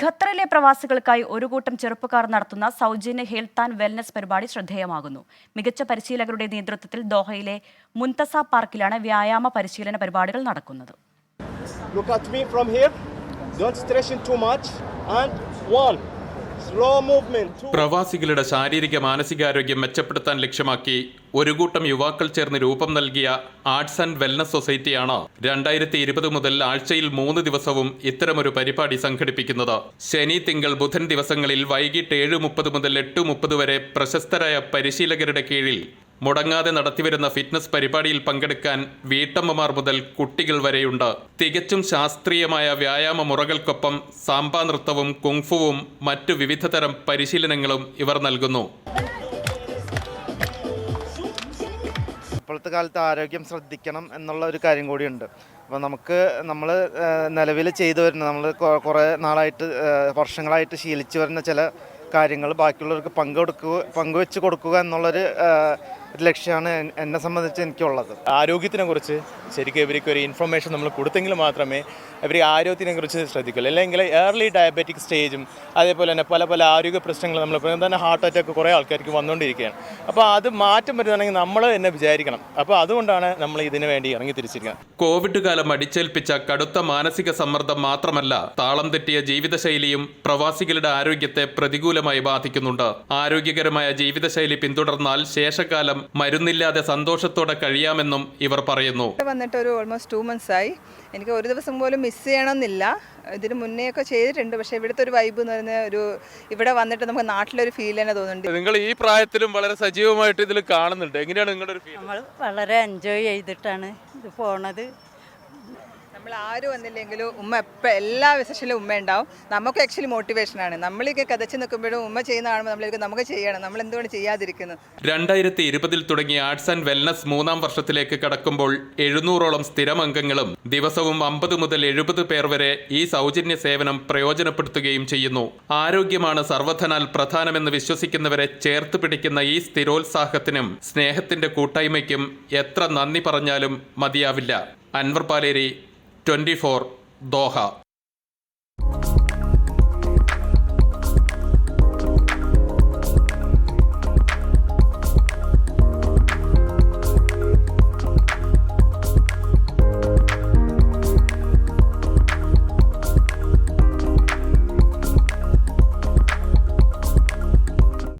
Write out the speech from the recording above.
ഖത്തറിലെ പ്രവാസികൾക്കായി ഒരു കൂട്ടം ചെറുപ്പക്കാർ നടത്തുന്ന സൗജന്യ ഹെൽത്ത് ആൻഡ് വെൽനസ് പരിപാടി ശ്രദ്ധേയമാകുന്നു മികച്ച പരിശീലകരുടെ നേതൃത്വത്തിൽ ദോഹയിലെ മുൻതസ പാർക്കിലാണ് വ്യായാമ പരിശീലന പരിപാടികൾ നടക്കുന്നത് Look at me from here. Don't stretch too much. And one. പ്രവാസികളുടെ ശാരീരിക മാനസികാരോഗ്യം മെച്ചപ്പെടുത്താൻ ലക്ഷ്യമാക്കി ഒരു കൂട്ടം യുവാക്കൾ ചേർന്ന് രൂപം നൽകിയ ആർട്സ് ആൻഡ് വെൽനസ് സൊസൈറ്റിയാണ് രണ്ടായിരത്തി ഇരുപത് മുതൽ ആഴ്ചയിൽ മൂന്ന് ദിവസവും ഇത്തരമൊരു പരിപാടി സംഘടിപ്പിക്കുന്നത്. ശനി തിങ്കൾ ബുധൻ ദിവസങ്ങളിൽ വൈകിട്ട് ഏഴ് മുപ്പത് മുതൽ എട്ട് മുപ്പത് വരെ പ്രശസ്തരായ പരിശീലകരുടെ കീഴിൽ മുടങ്ങാതെ നടത്തിവരുന്ന ഫിറ്റ്നസ് പരിപാടിയിൽ പങ്കെടുക്കാൻ വീട്ടമ്മമാർ മുതൽ കുട്ടികൾ വരെയുണ്ട്. തികച്ചും ശാസ്ത്രീയമായ വ്യായാമ മുറകൾക്കൊപ്പം സാമ്പാ നൃത്തവും കുങ്ഫുവും മറ്റു വിവിധതരം പരിശീലനങ്ങളും ഇവർ നൽകുന്നു. ഇപ്പോഴത്തെ കാലത്ത് ആരോഗ്യം ശ്രദ്ധിക്കണം എന്നുള്ള ഒരു കാര്യം കൂടിയുണ്ട്. അപ്പോൾ നമുക്ക് നമ്മൾ നിലവിൽ ചെയ്തു വരുന്ന നമ്മൾ കുറേ നാളായിട്ട് വർഷങ്ങളായിട്ട് ശീലിച്ചു വരുന്ന ചില കാര്യങ്ങൾ ബാക്കിയുള്ളവർക്ക് പങ്കെടുക്കുക പങ്കുവെച്ച് കൊടുക്കുക എന്നുള്ളൊരു ഒരു ലക്ഷ്യമാണ് എന്നെ സംബന്ധിച്ച് എനിക്കുള്ളത്. ആരോഗ്യത്തിനെ കുറിച്ച് ശരിക്കും ഇവർക്ക് ഒരു ഇൻഫർമേഷൻ നമ്മൾ കൊടുത്തെങ്കിൽ മാത്രമേ ഇവർ ആരോഗ്യത്തിനെ കുറിച്ച് ശ്രദ്ധിക്കുള്ളൂ. അല്ലെങ്കിൽ ഏർലി ഡയബറ്റിക് സ്റ്റേജും അതേപോലെ തന്നെ പല പല ആരോഗ്യ പ്രശ്നങ്ങൾ നമ്മൾ ഇപ്പം തന്നെ ഹാർട്ട് അറ്റാക്ക് കുറേ ആൾക്കാർക്ക് വന്നുകൊണ്ടിരിക്കുകയാണ്. അപ്പോൾ അത് മാറ്റം വരുന്നതാണെങ്കിൽ നമ്മൾ തന്നെ വിചാരിക്കണം. അപ്പോൾ അതുകൊണ്ടാണ് നമ്മൾ ഇതിനു വേണ്ടി ഇറങ്ങി തിരിച്ചിരിക്കുന്നത് കോവിഡ് കാലം അടിച്ചേൽപ്പിച്ച കടുത്ത മാനസിക സമ്മർദ്ദം മാത്രമല്ല താളം തെറ്റിയ ജീവിതശൈലിയും പ്രവാസികളുടെ ആരോഗ്യത്തെ പ്രതികൂലമായി ബാധിക്കുന്നുണ്ട്. ആരോഗ്യകരമായ ജീവിതശൈലി പിന്തുടർന്നാൽ ശേഷകാലം മരുന്നില്ലാതെ സന്തോഷത്തോടെ കഴിയാമെന്നും ഇവർ പറയുന്നു. ഇവിടെ വന്നിട്ട് ഒരു ഓൾമോസ്റ്റ് ടു മന്ത്സ് ആയി. എനിക്ക് ഒരു ദിവസം പോലും മിസ് ചെയ്യണമെന്നില്ല. ഇതിന് മുന്നേ ഒക്കെ ചെയ്തിട്ടുണ്ട്. പക്ഷേ ഇവിടുത്തെ ഒരു വൈബ് എന്ന് പറയുന്ന ഒരു ഇവിടെ വന്നിട്ട് നമുക്ക് നാട്ടിലൊരു ഫീൽ തന്നെ തോന്നുന്നുണ്ട്. നിങ്ങൾ ഈ പ്രായത്തിലും വളരെ സജീവമായിട്ട് ഇതിൽ കാണുന്നുണ്ട്. എങ്ങനെയാണ് നിങ്ങളുടെ ഒരു ഫീൽ നമ്മൾ വളരെ എൻജോയ് ചെയ്തിട്ടാണ് ഇത് പോണത്. നമ്മൾ ആരും വന്നില്ലെങ്കിലും ഉമ്മ എപ്പോൾ എല്ലാ വിശേഷത്തിലും ഉമ്മ ഉണ്ടാവും. നമുക്ക് ആക്ച്വലി മോട്ടിവേഷനാണ് നമ്മളൊക്കെ കഥച്ച് നിൽക്കുമ്പോഴും ഉമ്മ ചെയ്യുന്ന കാണുമ്പോൾ നമ്മൾക്ക് നമുക്ക് ചെയ്യണം. നമ്മൾ എന്തുകൊണ്ട് ചെയ്യാതിരിക്കുന്നു? രണ്ടായിരത്തി ഇരുപതിൽ തുടങ്ങിയ ആർട്സ് ആൻഡ് വെൽനസ് മൂന്നാം വർഷത്തിലേക്ക് കടക്കുമ്പോൾ എഴുന്നൂറോളം സ്ഥിരം അംഗങ്ങളും ദിവസവും അമ്പത് മുതൽ എഴുപത് പേർ വരെ ഈ സൗജന്യ സേവനം പ്രയോജനപ്പെടുത്തുകയും ചെയ്യുന്നു. ആരോഗ്യമാണ് സർവധനാൽ പ്രധാനമെന്ന് വിശ്വസിക്കുന്നവരെ ചേർത്ത് പിടിക്കുന്ന ഈ സ്ഥിരോത്സാഹത്തിനും സ്നേഹത്തിന്റെ കൂട്ടായ്മയ്ക്കും എത്ര നന്ദി പറഞ്ഞാലും മതിയാവില്ല. Anwar Paleri twenty Doha.